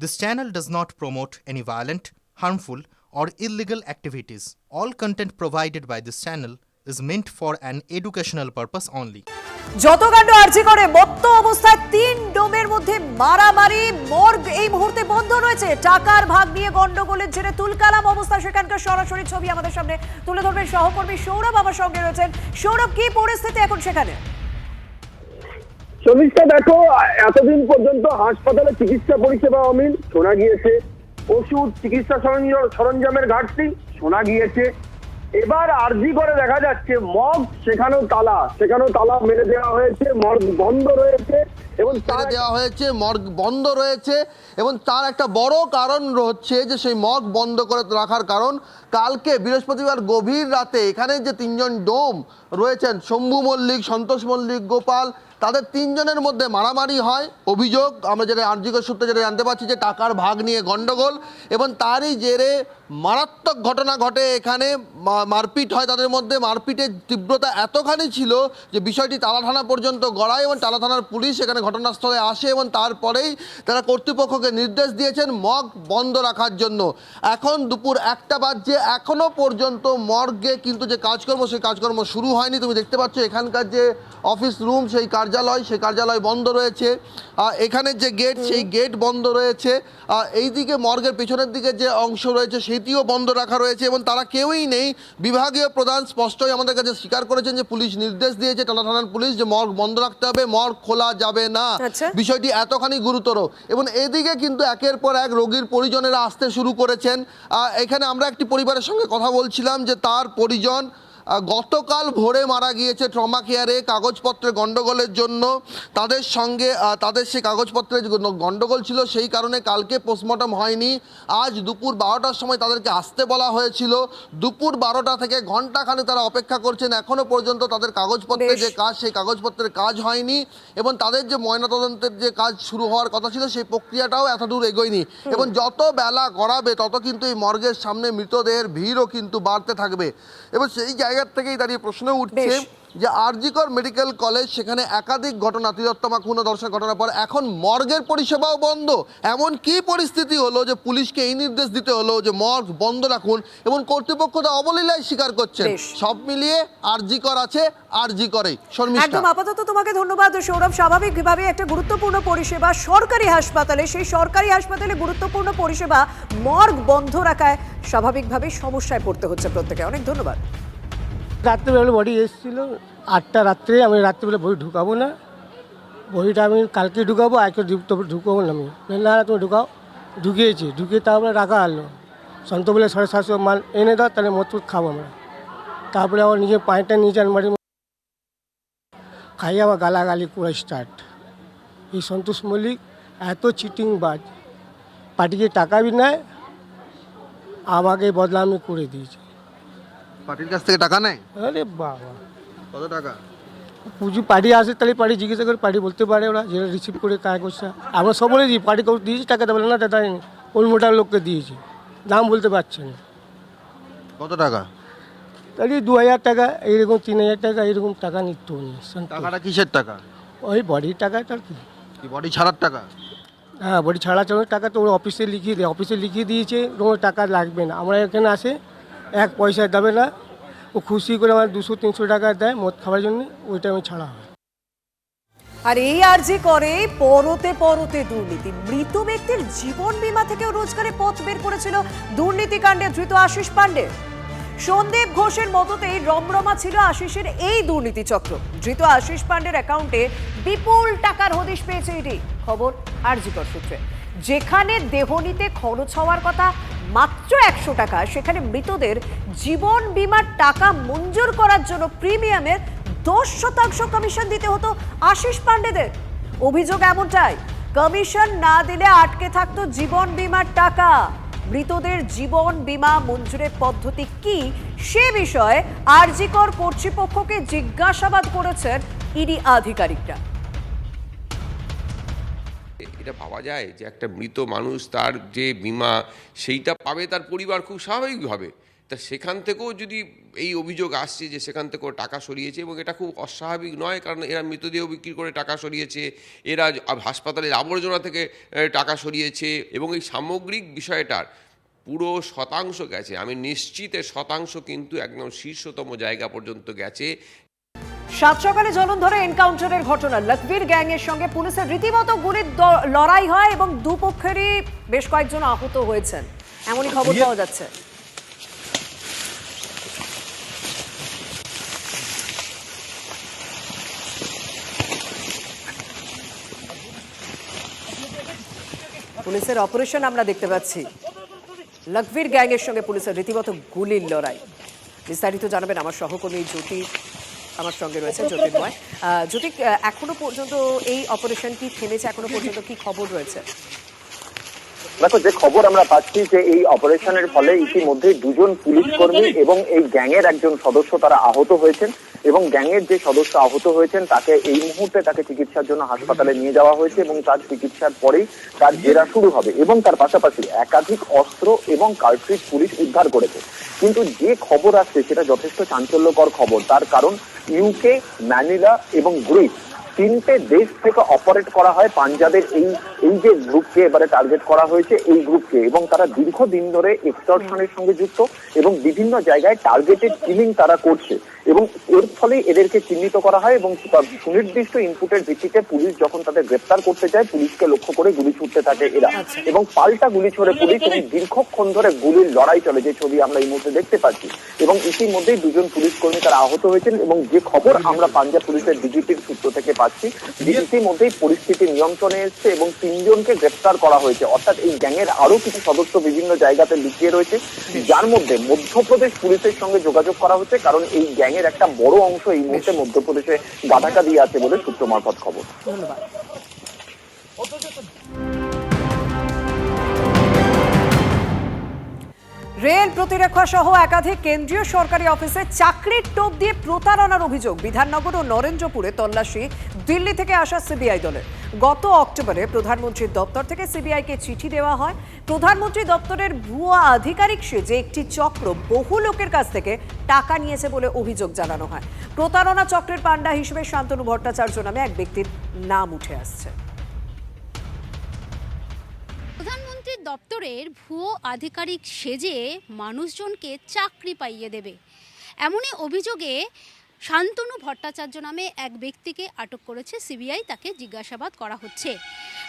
This channel does not promote any violent, harmful, or illegal activities. All content provided by this channel is meant for an educational purpose only. যত কাণ্ড আর্জি করে মত্ত অবস্থায় তিন ডোমের মধ্যে মারামারি মর্গ এই মুহূর্তে বন্ধ রয়েছে টাকার ভাগ নিয়ে গন্ডগোলের জেরে তুলকালাম অবস্থা সেখানকার সরাসরি ছবি আমাদের সামনে তুলে ধরবেন সহকর্মী সৌরভ আমার সঙ্গে রয়েছেন সৌরভ কি পরিস্থিতি এখন সেখানে শর্মিষ্ঠা দেখো, এতদিন পর্যন্ত হাসপাতালে চিকিৎসা পরিষেবা অমিল, শোনা গিয়েছে। ওষুধ, চিকিৎসা সরঞ্জ- সরঞ্জামের ঘাটতি, শোনা গিয়েছে। এবার আরজি করে দেখা যাচ্ছে, মগ সেখানেও তালা সেখানেও তালা মেরে দেওয়া হয়েছে, মর্গ বন্ধ রয়েছে, এবং তার দেওয়া হয়েছে, মর্গ বন্ধ রয়েছে, এবং তার একটা বড় কারণ হচ্ছে যে সেই মগ বন্ধ করে রাখার কারণ, কালকে বৃহস্পতিবার গভীর রাতে এখানে যে তিনজন ডোম রয়েছেন, শম্ভু মল্লিক, সন্তোষ মল্লিক, গোপাল তাদের তিনজনের মধ্যে মারামারি হয়, অভিযোগ, আমরা যেটা আর্জিকর সূত্রে যেটা জানতে পারছি যে টাকার ভাগ নিয়ে গণ্ডগোল, এবং তারই জেরে মারাত্মক ঘটনা ঘটে এখানে। মারপিট হয় তাদের মধ্যে। মারপিটের তীব্রতা এতখানি ছিল যে বিষয়টি তালা থানা পর্যন্ত গড়ায় এবং তালা থানার পুলিশ এখানে ঘটনাস্থলে আসে এবং তারপরেই তারা কর্তৃপক্ষকে নির্দেশ দিয়েছেন মগ বন্ধ রাখার জন্য। এখন দুপুর একটা বাজছে। এখনও পর্যন্ত মর্গে কিন্তু যে কাজকর্ম সেই কাজকর্ম শুরু হয়নি। তুমি দেখতে পাচ্ছ এখানকার যে অফিস রুম সেই কার্যালয় সেই কার্যালয় বন্ধ রয়েছে। আহ, এখানের যে গেট সেই গেট বন্ধ রয়েছে। এইদিকে মর্গের পেছনের দিকে যে অংশ রয়েছে সেটিও বন্ধ রাখা রয়েছে এবং তারা কেউই নেই। বিভাগীয় প্রধান স্পষ্টই আমাদের কাছে স্বীকার করেছেন যে পুলিশ নির্দেশ দিয়েছে টালা থানার পুলিশ যে মর্গ বন্ধ রাখতে হবে মর্গ খোলা যাবে না। আচ্ছা। বিষয়টি এতখানি গুরুতর এবং এদিকে কিন্তু একের পর এক রোগীর পরিজনেরা আসতে শুরু করেছেন। এখানে আমরা একটি পরিবারের সঙ্গে কথা বলছিলাম যে তার পরিজন গতকাল ভোরে মারা গিয়েছে ট্রমা কেয়ারে কাগজপত্রের গণ্ডগোলের জন্য। তাদের সঙ্গে তাদের সেই কাগজপত্রের গন্ডগোল ছিল সেই কারণে কালকে পোস্টমর্টম হয়নি। আজ দুপুর বারোটার সময় তাদেরকে আসতে বলা হয়েছিল। দুপুর বারোটা থেকে ঘন্টাখানে তারা অপেক্ষা করছেন। এখনও পর্যন্ত তাদের কাগজপত্রের যে কাজ সেই কাগজপত্রের কাজ হয়নি এবং তাদের যে ময়নাতদন্তের যে কাজ শুরু হওয়ার কথা ছিল সেই প্রক্রিয়াটাও এত দূর এগোয়নি। এবং যত বেলা গড়াবে তত কিন্তু এই মর্গের সামনে মৃতদেহের ভিড়ও কিন্তু বাড়তে থাকবে। এবং সেই জায়গার থেকেই দাঁড়িয়ে প্রশ্ন উঠছে যে আরজিকর মেডিকেল কলেজ সেখানে একাধিক ঘটনা তিলোত্তমা খুন দর্শন ঘটনার পর এখন মর্গের পরিষেবাও বন্ধ। এমন কি পরিস্থিতি হলো যে পুলিশকে এই নির্দেশ দিতে হলো যে মর্গ বন্ধ রাখুন এবং কর্তৃপক্ষ তা অবলীলায় স্বীকার করছেন। সব মিলিয়ে আরজিকর আছে আরজি করে শর্মিষ্ঠা। একদম আপাতত তোমাকে ধন্যবাদ সৌরভ। স্বাভাবিকভাবে একটা গুরুত্বপূর্ণ পরিষেবা সরকারি হাসপাতালে সেই সরকারি হাসপাতালে গুরুত্বপূর্ণ পরিষেবা মর্গ বন্ধ রাখায় স্বাভাবিকভাবে সমস্যায় পড়তে হচ্ছে প্রত্যেকে। অনেক ধন্যবাদ। রাত্রেবেলা বডি এসেছিল, আটটা রাত্রে আমি রাত্রেবেলা বই ঢুকাবো না। বইটা আমি কালকে ঢুকাবো, আজকে তবে ঢুকাবো না আমি। না তুমি ঢুকাও। ঢুকিয়েছি, ঢুকিয়ে তারপরে রাখা হলো। সন্ত বলে সাড়ে সাতশো মাল এনে দাও, তাহলে মত খাব আমরা। তারপরে আমার নিজের পায়েটা নিচে আলমারির মধ্যে। খাই আবার গালাগালি করে স্টার্ট এই সন্তোষ মল্লিক এত চিটিং বাজ পার্টিকে টাকা বি নেয়, আমাকে বদলামি করে দিয়েছে। পার্টির কাছ থেকে টাকা নেয়? আরে বাবা। কত টাকা? পুজো পার্টি আসে তাহলে পার্টি জিজ্ঞাসা করে পার্টি বলতে পারে ওরা যেটা রিসিভ করে কাজ করছে। আমরা সব বলে দিই পার্টি কাউকে দিয়েছি টাকা দেবে না দাদা ওই মোটার লোককে দিয়েছি। দাম বলতে পারছে না। কত টাকা? তাহলে দু হাজার টাকা এইরকম তিন হাজার টাকা এইরকম টাকা নিত টাকাটা কিসের টাকা? ওই বডির টাকাটা কি? বডি ছাড়ার টাকা? হ্যাঁ বডি ছাড়া ছাড়ার টাকা তো ওরা অফিসে লিখিয়ে দেয়। অফিসে লিখিয়ে দিয়েছে কোনো টাকা লাগবে না। আমরা এখানে আসে এক পয়সা দেবে না। ও খুশি করে আমার দুশো, তিনশো টাকা দেয় মদ খাওয়ার জন্য, ওইটা আমি ছাড়া হয়। আর এই আর্জি করে পরতে পরতে দুর্নীতি। মৃত ব্যক্তির জীবন বীমা থেকেও রোজগারের পথ বের করেছিল দুর্নীতিকাণ্ডে ধৃত আশিস পান্ডে সন্দীপ ঘোষের মততেই রমরমা ছিল আশিসের এই দুর্নীতি চক্র। ধৃত আশিস পান্ডের অ্যাকাউন্টে বিপুল টাকার হদিশ পেয়েছে ইডি। খবর আরজিকর সূত্রে। যেখানে দেহ নিতে খরচ হওয়ার কথা মাত্র একশো টাকা। সেখানে মৃতদের জীবন বিমার টাকা মঞ্জুর করার জন্য প্রিমিয়ামের দশ শতাংশ কমিশন দিতে হতো আশিস পান্ডেদের অভিযোগ এমনটাই, কমিশন না দিলে আটকে থাকতো জীবন বিমার টাকা। মৃতদের জীবন বিমা মঞ্জুরের পদ্ধতি কি সে বিষয়ে আরজিকর কর্তৃপক্ষকে জিজ্ঞাসাবাদ করেছেন ইডি আধিকারিকরা। এটা ভাবা যায় যে একটা মৃত মানুষ তার যে বিমা সেইটা পাবে, তার পরিবার খুব স্বাভাবিকভাবে তা সেখান থেকেও যদি এই অভিযোগ আসছে যে সেখান থেকেও টাকা সরিয়েছে এবং এটা খুব অস্বাভাবিক নয়, কারণ এরা মৃতদেহ বিক্রি করে টাকা সরিয়েছে, এরা হাসপাতালের আবর্জনা থেকে টাকা সরিয়েছে এবং এই সামগ্রিক বিষয়টার পুরো শতাংশ গেছে। আমি নিশ্চিতের শতাংশ কিন্তু একদম শীর্ষতম জায়গা পর্যন্ত গেছে। সাত সকালে জলন্ধরে এনকাউন্টারের ঘটনা। লকবীর গ্যাং এর সঙ্গে পুলিশের রীতিমতো গুলির লড়াই হয় এবং দুপক্ষেরই বেশ কয়েকজন আহত হয়েছেন। এমনই খবর পাওয়া যাচ্ছে। পুলিশের অপারেশন আমরা দেখতে পাচ্ছি। লকবীর গ্যাং এর সঙ্গে পুলিশের রীতিমতো গুলির লড়াই। বিস্তারিত জানাবেন আমার সহকর্মী জ্যোতি আমার সঙ্গে রয়েছে জ্যোতির্ময়। জ্যোতি এখনও পর্যন্ত এই অপারেশন কি থেমেছে? এখনও পর্যন্ত কি খবর রয়েছে? দেখো যে খবর আমরা পাচ্ছি যে এই অপারেশনের ফলে ইতিমধ্যে দুজন পুলিশ কর্মী এবং এই গ্যাংয়ের একজন সদস্য তারা আহত হয়েছেন এবং গ্যাংয়ের যে সদস্য আহত হয়েছেন তাকে এই মুহূর্তে তাকে চিকিৎসার জন্য হাসপাতালে নিয়ে যাওয়া হয়েছে এবং তার চিকিৎসার পরেই তার জেরা শুরু হবে এবং তার পাশাপাশি একাধিক অস্ত্র এবং কার্ট্রিজ পুলিশ উদ্ধার করেছে। কিন্তু যে খবর আসছে সেটা যথেষ্ট চাঞ্চল্যকর খবর। তার কারণ ইউকে ম্যানিলা এবং গ্রিস তিনটে দেশ থেকে অপারেট করা হয় পাঞ্জাবের এই এই যে গ্রুপকে এবারে টার্গেট করা হয়েছে, এই গ্রুপকে এবং তারা দীর্ঘদিন ধরে এক্সটর্শনের সঙ্গে যুক্ত এবং বিভিন্ন জায়গায় টার্গেটেড কিলিং তারা করছে। এবং এর ফলে এদেরকে চিহ্নিত করা হয় এবং সুনির্দিষ্ট ইনপুটের ভিত্তিতে পুলিশ যখন তাদের গ্রেপ্তার করতে যায় পুলিশকে লক্ষ্য করে গুলি ছুটতে থাকে এরা। এবং পাল্টা গুলি ছড়ে পুলিশ এবং দীর্ঘক্ষণ ধরে গুলির লড়াই চলে যে ছবি আমরা এই মুহূর্তে দেখতে পাচ্ছি। এবং ইতিমধ্যেই দুজন পুলিশ কর্মী তারা আহত হয়েছেন এবং যে খবর আমরা পাঞ্জাব পুলিশের ডিজিপির সূত্র থেকে পাচ্ছি যে ইতিমধ্যেই পরিস্থিতি নিয়ন্ত্রণে এসছে এবং তিনজনকে গ্রেপ্তার করা হয়েছে। অর্থাৎ এই গ্যাংয়ের আরও কিছু সদস্য বিভিন্ন জায়গাতে লুকিয়ে রয়েছে। যার মধ্যে মধ্যপ্রদেশ পুলিশের সঙ্গে যোগাযোগ করা হচ্ছে কারণ এই গ্যাংয়ের একটা বড় অংশ এই মুহূর্তে মধ্যপ্রদেশে গাদাকা দিয়ে আছে বলে সূত্র মারফত খবর। ধন্যবাদ। রেল প্রতিরক্ষা সহ একাধিক কেন্দ্রীয় সরকারি অফিসে চাকরির টোপ দিয়ে প্রতারণার অভিযোগ। বিধাননগর ও নরেন্দ্রপুরে তল্লাশি, দিল্লি থেকে আসা সিবিআই দলের। গত অক্টোবরে প্রধানমন্ত্রীর দপ্তর থেকে সিবিআইকে চিঠি দেওয়া হয়। প্রধানমন্ত্রী দপ্তরের ভুয়া আধিকারিক সেজে একটি চক্র বহু লোকের কাছ থেকে টাকা নিয়েছে বলে অভিযোগ জানানো হয়। প্রতারণা চক্রের পাণ্ডা হিসেবে শান্তনু ভট্টাচার্য নামে এক ব্যক্তির নাম উঠে আসছে। দপ্তরের ভুয়ো আধিকারিক সেজে মানুষজনকে চাকরি পাইয়ে দেবে। এমনই অভিযোগে শান্তনু ভট্টাচার্য নামে এক ব্যক্তিকে আটক করেছে সিবিআই, তাকে জিজ্ঞাসাবাদ করা হচ্ছে।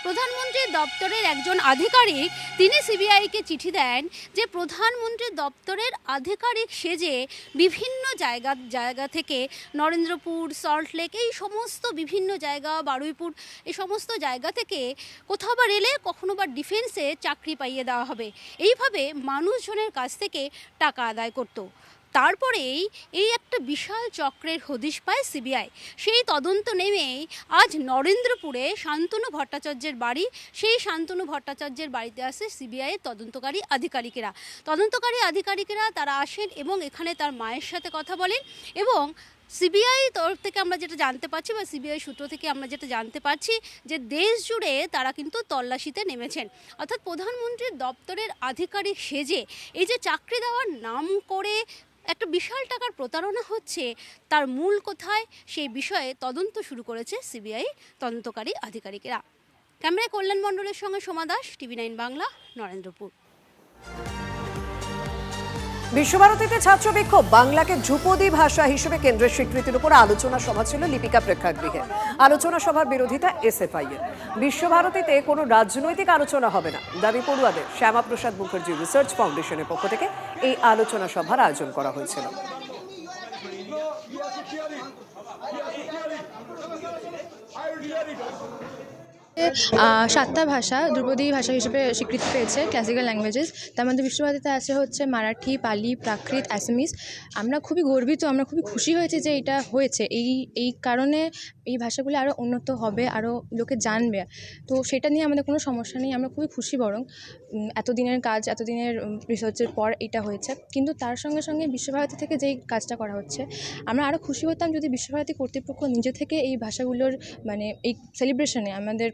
প্রধানমন্ত্রীর দপ্তরের একজন আধিকারিক, তিনি সিবিআইকে চিঠি দেন যে প্রধানমন্ত্রীর দপ্তরের আধিকারিক সেজে বিভিন্ন জায়গা জায়গা থেকে নরেন্দ্রপুর সল্টলেক এই সমস্ত বিভিন্ন জায়গা, বারুইপুর, এই সমস্ত জায়গা থেকে কোথাও বা রেলে কখনো বা ডিফেন্সে চাকরি পাইয়ে দেওয়া হবে। এইভাবে মানুষজনের কাছ থেকে টাকা আদায় করতো। তারপরেই এই একটা বিশাল চক্রের হদিশ পায় সিবিআই। সেই তদন্ত নেমেই আজ নরেন্দ্রপুরে শান্তনু ভট্টাচার্যের বাড়ি, সেই শান্তনু ভট্টাচার্যের বাড়িতে আসে সিবিআই তদন্তকারী আধিকারিকেরা। তদন্তকারী আধিকারিকেরা তারা আসেন এবং এখানে তার মায়ের সাথে কথা বলেন এবং সিবিআই তরফ থেকে আমরা যেটা জানতে পারছি বা সিবিআই সূত্র থেকে আমরা যেটা জানতে পারছি যে দেশ জুড়ে তারা কিন্তু তল্লাশিতে নেমেছেন। অর্থাৎ প্রধানমন্ত্রীর দপ্তরের আধিকারিক সেজে এই যে চাকরি দেওয়ার নাম করে একটা বিশাল টাকার প্রতারণা হচ্ছে তার মূল কোথায় সেই বিষয়ে তদন্ত শুরু করেছে সিবিআই তদন্তকারী আধিকারিকেরা। ক্যামেরায় কল্যাণ মণ্ডলের সঙ্গে সোমা দাস, টিভি নাইন বাংলা, নরেন্দ্রপুর। বিশ্বভারতীতে ছাত্র বিক্ষোভ বাংলাকে ধ্রুপদী ভাষা হিসেবে কেন্দ্রের স্বীকৃতির উপর আলোচনা সভা ছিল লিপিকা প্রেক্ষাগৃহে। আলোচনা সভার বিরোধিতা এসএফআই এর বিশ্বভারতীতে কোনো রাজনৈতিক আলোচনা হবে না। দাবি পড়ুয়াদের, শ্যামাপ্রসাদ মুখার্জি রিসার্চ ফাউন্ডেশনের পক্ষ থেকে এই আলোচনা সভার আয়োজন করা হয়েছিল। সাতটা ভাষা, ধ্রুপদী ভাষা হিসেবে স্বীকৃতি পেয়েছে ক্লাসিক্যাল ল্যাঙ্গুয়েজেস তার মধ্যে বিশ্বভারতীতে আছে হচ্ছে মারাঠি, পালি, প্রাকৃত অ্যাসামিস আমরা খুবই গর্বিত, আমরা খুবই খুশি হয়েছি যে এটা হয়েছে। এই এই কারণে এই ভাষাগুলি আরও উন্নত হবে আরও লোকে জানবে। তো সেটা নিয়ে আমাদের কোনো সমস্যা নেই, আমরা খুবই খুশি বরং এতদিনের কাজ, এতদিনের রিসার্চের পর এটা হয়েছে। কিন্তু তার সঙ্গে সঙ্গে বিশ্বভারতী থেকে যেই কাজটা করা হচ্ছে, আমরা আরও খুশি হতাম যদি বিশ্বভারতী কর্তৃপক্ষ নিজে থেকে এই ভাষাগুলোর মানে এই সেলিব্রেশনে আমাদের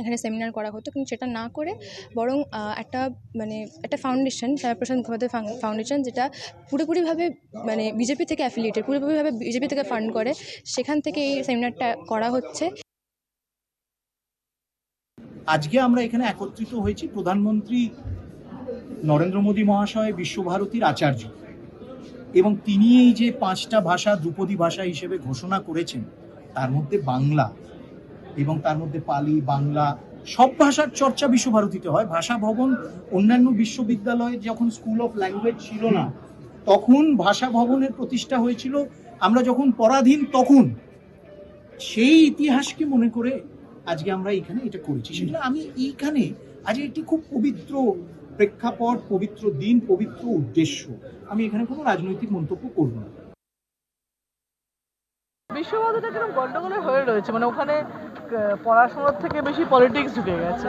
এখানে সেমিনার করা হতো, কিন্তু সেটা না করে বরং একটা মানে একটা ফাউন্ডেশন শ্যামাপ্রসাদ মুখোপাধ্যায় ফাউন- ফাউন্ডেশন যেটা পুরোপুরিভাবে মানে বিজেপি থেকে অ্যাফিলিয়েটেড পুরোপুরিভাবে বিজেপি থেকে ফান্ড করে, সেখান থেকে এই সেমিনারটা করা হচ্ছে। আজকে আমরা এখানে একত্রিত হয়েছি প্রধানমন্ত্রী নরেন্দ্র মোদী মহাশয়, বিশ্বভারতীর আচার্য এবং তিনি এই যে পাঁচটা ভাষা, ধ্রুপদী ভাষা হিসেবে ঘোষণা করেছেন, তার মধ্যে বাংলা। এবং তার মধ্যে পালি, বাংলা সব ভাষার চর্চা বিশ্বভারতীতে হয়। ভাষা ভবন, অন্যান্য বিশ্ববিদ্যালয়ে যখন স্কুল অফ ল্যাঙ্গুয়েজ ছিল না, তখন ভাষা ভবনের প্রতিষ্ঠা হয়েছিল। আমরা যখন পরাধীন তখন, সেই ইতিহাসকে মনে করে আজকে আমরা এখানে এটা করেছি। সেটা আমি এইখানে, আজ একটি খুব পবিত্র প্রেক্ষাপট, পবিত্র দিন, পবিত্র উদ্দেশ্য। আমি এখানে কোনো রাজনৈতিক মন্তব্য করব না। বিশ্বভারতীটা কীরকম গন্ডগোলের হয়ে রয়েছে? মানে ওখানে পড়াশোনার থেকে বেশি পলিটিক্স ঢুকে গেছে।